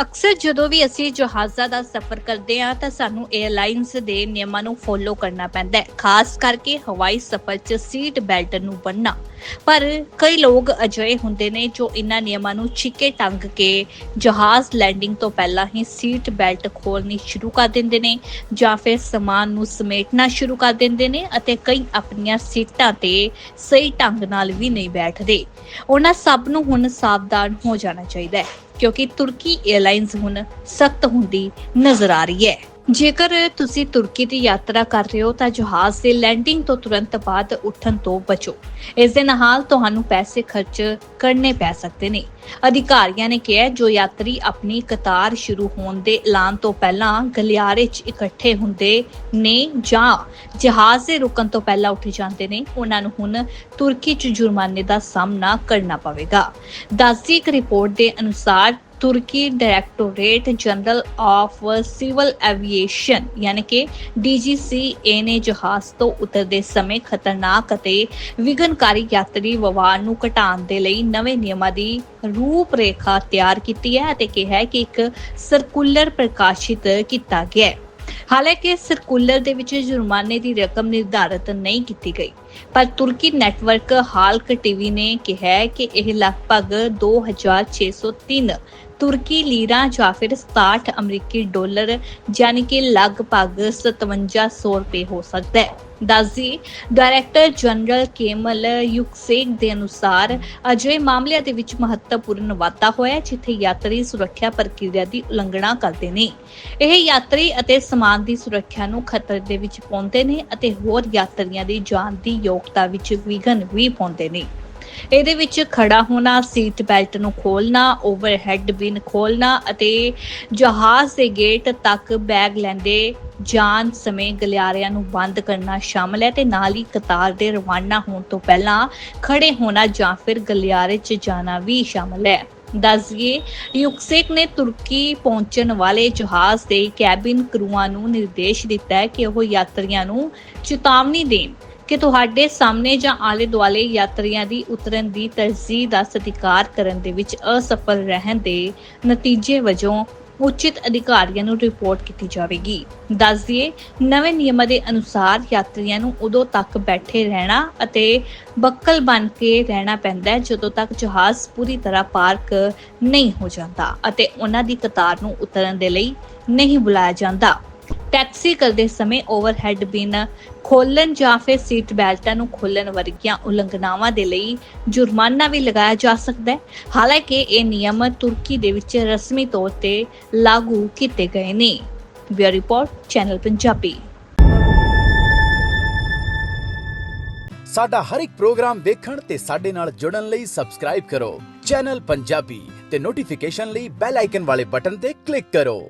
ਅਕਸਰ ਜਦੋਂ ਵੀ ਅਸੀਂ ਜਹਾਜ਼ਾਂ ਦਾ ਸਫ਼ਰ ਕਰਦੇ ਹਾਂ ਤਾਂ ਸਾਨੂੰ 에ਅਰਲਾਈਨਸ ਦੇ ਨਿਯਮਾਂ ਨੂੰ ਫੋਲੋ ਕਰਨਾ ਪੈਂਦਾ ਹੈ, ਖਾਸ ਕਰਕੇ ਹਵਾਈ ਸਫ਼ਰ 'ਚ ਸੀਟ ਬੈਲਟ ਨੂੰ ਬੰਨਣਾ ਪਰ ਕਈ ਲੋਕ ਅਜਿਹੇ ਹੁੰਦੇ ਨੇ ਜੋ ਇਨ੍ਹਾਂ ਨਿਯਮਾਂ ਨੂੰ ਛਿੱਕੇ ਟੰਗ ਕੇ ਜਹਾਜ਼ ਲੈਂਡਿੰਗ ਤੋਂ ਪਹਿਲਾਂ ਹੀ ਸੀਟ ਬੈਲਟ ਖੋਲਣੀ ਸ਼ੁਰੂ ਕਰ ਦਿੰਦੇ ਨੇ ਜਾਂ ਫਿਰ ਸਮਾਨ ਨੂੰ ਸਮੇਟਣਾ ਸ਼ੁਰੂ ਕਰ ਦਿੰਦੇ ਨੇ ਅਤੇ ਕਈ ਆਪਣੀਆਂ ਸੀਟਾਂ ਤੇ ਸਹੀ ਢੰਗ ਨਾਲ ਵੀ ਨਹੀਂ ਬੈਠਦੇ। ਉਹਨਾਂ ਸਭ ਨੂੰ ਹੁਣ ਸਾਵਧਾਨ ਹੋ ਜਾਣਾ ਚਾਹੀਦਾ ਹੈ ਕਿਉਂਕਿ ਤੁਰਕੀ 에ਅਰਲਾਈਨਸ ਹੁਣ ਸਖਤ ਹੁੰਦੀ ਨਜ਼ਰ ਆ ਰਹੀ ਹੈ। ਜੇਕਰ ਤੁਸੀਂ ਤੁਰਕੀ ਦੀ ਯਾਤਰਾ ਕਰ ਰਹੇ ਹੋ, ਤਾਂ ਜਹਾਜ਼ ਦੇ ਲੈਂਡਿੰਗ ਤੋਂ ਤੁਰੰਤ ਬਾਅਦ ਉੱਠਣ ਤੋਂ ਬਚੋ। ਇਸ ਦੇ ਨਾਲ ਤੁਹਾਨੂੰ ਪੈਸੇ ਖਰਚ ਕਰਨੇ ਪੈ ਸਕਦੇ ਨੇ। ਅਧਿਕਾਰੀਆਂ ਨੇ ਕਿਹਾ ਜੋ ਯਾਤਰੀ ਆਪਣੀ ਕਤਾਰ ਸ਼ੁਰੂ ਹੋਣ ਦੇ ਐਲਾਨ ਤੋਂ ਪਹਿਲਾਂ ਗਲਿਆਰੇ 'ਚ ਇਕੱਠੇ ਹੁੰਦੇ ਨੇ ਜਾਂ ਜਹਾਜ਼ ਦੇ ਰੁਕਣ ਤੋਂ ਪਹਿਲਾਂ ਉੱਠ ਜਾਂਦੇ ਨੇ, ਉਹਨਾਂ ਨੂੰ ਹੁਣ ਤੁਰਕੀ 'ਚ ਜੁਰਮਾਨੇ ਦਾ ਸਾਹਮਣਾ ਕਰਨਾ ਪਵੇਗਾ। ਦੱਸਦੀ ਇੱਕ ਰਿਪੋਰਟ ਦੇ ਅਨੁਸਾਰ ਤੁਰਕੀ directorate general of civil aviation, ਯਾਨੀ ਕਿ DGCA ਨੇ ਜਹਾਜ਼ ਤੋਂ ਉਤਰਦੇ ਸਮੇਂ ਖਤਰਨਾਕ ਅਤੇ ਵਿਘਨਕਾਰੀ ਯਾਤਰੀ ਵਵਾਰ ਨੂੰ ਘਟਾਉਣ ਦੇ ਲਈ ਨਵੇਂ ਨਿਯਮਾਂ ਦੀ ਰੂਪਰੇਖਾ ਤਿਆਰ ਕੀਤੀ ਹੈ ਅਤੇ ਕਿਹਾ ਕਿ ਇੱਕ ਸਰਕੂਲਰ ਪ੍ਰਕਾਸ਼ਿਤ ਕੀਤਾ ਗਿਆ ਹੈ। ਹਾਲਾਂਕਿ ਸਰਕੂਲਰ ਦੇ ਵਿੱਚ ਜੁਰਮਾਨੇ ਦੀ ਰਕਮ ਨਿਰਧਾਰਤ ਨਹੀਂ ਕੀਤੀ ਗਈ, ਪਰ ਤੁਰਕੀ ਨੈਟਵਰਕ ਹਾਲਕ ਟੀਵੀ ਨੇ ਕਿਹਾ ਕਿ ਇਹ ਲਗਭਗ 2603 ਤੁਰਕੀ ਲੀਰਾ ਜਾਂ ਫਿਰ 67 ਅਮਰੀਕੀ ਡਾਲਰ, ਯਾਨੀ ਕਿ ਲਗਭਗ 5700 ਰੁਪਏ ਹੋ ਸਕਦਾ ਹੈ। ਦੱਸਦੀ, ਡਾਇਰੈਕਟਰ ਜਨਰਲ ਕੇਮਲ ਯੁਕਸੇਕ ਦੇ ਅਨੁਸਾਰ ਅਜਿਹੇ ਮਾਮਲਿਆਂ ਦੇ ਵਿੱਚ ਮਹੱਤਵਪੂਰਨ ਵਾਧਾ ਹੋਇਆ ਜਿੱਥੇ ਯਾਤਰੀ ਸੁਰੱਖਿਆ ਪ੍ਰਕਿਰਿਆ ਦੀ ਉਲੰਘਣਾ ਕਰਦੇ ਨੇ। ਇਹ ਯਾਤਰੀ ਅਤੇ ਸਮਾਨ ਦੀ ਸੁਰੱਖਿਆ ਨੂੰ ਖਤਰੇ ਦੇ ਵਿੱਚ ਪਾਉਂਦੇ ਨੇ ਅਤੇ ਹੋਰ ਯਾਤਰੀਆਂ ਦੀ ਜਾਨ ਦੀ ਯੋਗਤਾ ਵਿੱਚ ਵਿਘਨ ਵੀ ਪਾਉਂਦੇ ਨੇ। ਇਹਦੇ ਵਿੱਚ ਖੜਾ ਹੋਣਾ ਸੀਟ ਬੈਲਟ ਨੂੰ ਖੋਲਣਾ ਓਵਰਹੈੱਡ ਬਿਨ ਖੋਲਣਾ ਅਤੇ ਜਹਾਜ਼ ਦੇ ਗੇਟ ਤੱਕ ਬੈਗ ਲੈਂਦੇ ਜਾਣ ਸਮੇਂ ਗਲਿਆਰਿਆਂ ਨੂੰ ਬੰਦ ਕਰਨਾ ਸ਼ਾਮਲ ਹੈ ਤੇ ਨਾਲ ਹੀ ਕਤਾਰ ਦੇ ਰਵਾਨਾ ਹੋਣ ਤੋਂ ਪਹਿਲਾਂ ਖੜੇ ਹੋਣਾ ਜਾਂ ਫਿਰ ਗਲਿਆਰੇ 'ਚ ਜਾਣਾ ਵੀ ਸ਼ਾਮਲ ਹੈ। ਦੱਸਈਏ ਯੁਕਸੇਕ ਨੇ ਤੁਰਕੀ ਪਹੁੰਚਣ ਵਾਲੇ ਜਹਾਜ਼ ਦੇ ਕੈਬਿਨ ਕਰੂਆਂ ਨੂੰ ਨਿਰਦੇਸ਼ ਦਿੱਤਾ ਹੈ ਕਿ ਉਹ ਯਾਤਰੀਆਂ ਨੂੰ ਚੇਤਾਵਨੀ ਦੇਣ। ਕਿ ਤੁਹਾਡੇ ਸਾਹਮਣੇ ਜਾਂ ਆਲੇ ਦੁਆਲੇ ਯਾਤਰੀਆਂ ਦੀ ਉਤਰਨ ਦੀ ਤਰਜੀਹ ਦਾ ਸਤਿਕਾਰ ਕਰਨ ਦੇ ਵਿੱਚ ਅਸਫਲ ਰਹਿਣ ਦੇ ਨਤੀਜੇ ਵਜੋਂ ਉਚਿਤ ਅਧਿਕਾਰੀਆਂ ਨੂੰ ਰਿਪੋਰਟ ਕੀਤੀ ਜਾਵੇਗੀ। ਦੱਸ ਦਈਏ, ਨਵੇਂ ਨਿਯਮਾਂ ਦੇ ਅਨੁਸਾਰ ਯਾਤਰੀਆਂ ਨੂੰ ਉਦੋਂ ਤੱਕ ਬੈਠੇ ਰਹਿਣਾ ਅਤੇ ਬੱਕਲ ਬਣ ਕੇ ਰਹਿਣਾ ਪੈਂਦਾ ਹੈ ਜਦੋਂ ਤੱਕ ਜਹਾਜ਼ ਪੂਰੀ ਤਰ੍ਹਾਂ ਪਾਰਕ ਨਹੀਂ ਹੋ ਜਾਂਦਾ ਅਤੇ ਉਹਨਾਂ ਦੀ ਕਤਾਰ ਨੂੰ ਉਤਰਨ ਦੇ ਲਈ ਨਹੀਂ ਬੁਲਾਇਆ ਜਾਂਦਾ। ਟੈਕਸੀ ਕਰਦੇ ਸਮੇਂ ਓਵਰਹੈੱਡ ਬਿਨ ਖੋਲਣ ਜਾਂ ਫਿਰ ਸੀਟ ਬੈਲਟਾਂ ਨੂੰ ਖੋਲਣ ਵਰਗੀਆਂ ਉਲੰਘਣਾਵਾਂ ਦੇ ਲਈ ਜੁਰਮਾਨਾ ਵੀ ਲਗਾਇਆ ਜਾ ਸਕਦਾ ਹੈ। ਹਾਲਾਂਕਿ ਇਹ ਨਿਯਮ ਤੁਰਕੀ ਦੇ ਵਿੱਚ ਰਸਮੀ ਤੌਰ ਤੇ ਲਾਗੂ ਕੀਤੇ ਗਏ ਨੇ। Bureau report, channel Punjabi. ਸਾਡਾ ਹਰ ਇੱਕ ਪ੍ਰੋਗਰਾਮ ਦੇਖਣ ਤੇ ਸਾਡੇ ਨਾਲ ਜੁੜਨ ਲਈ ਸਬਸਕ੍ਰਾਈਬ ਕਰੋ। ਚੈਨਲ ਪੰਜਾਬੀ ਤੇ ਨੋਟੀਫਿਕੇਸ਼ਨ ਲਈ ਬੈਲ ਆਈਕਨ ਵਾਲੇ ਬਟਨ ਤੇ ਕਲਿੱਕ ਕਰੋ।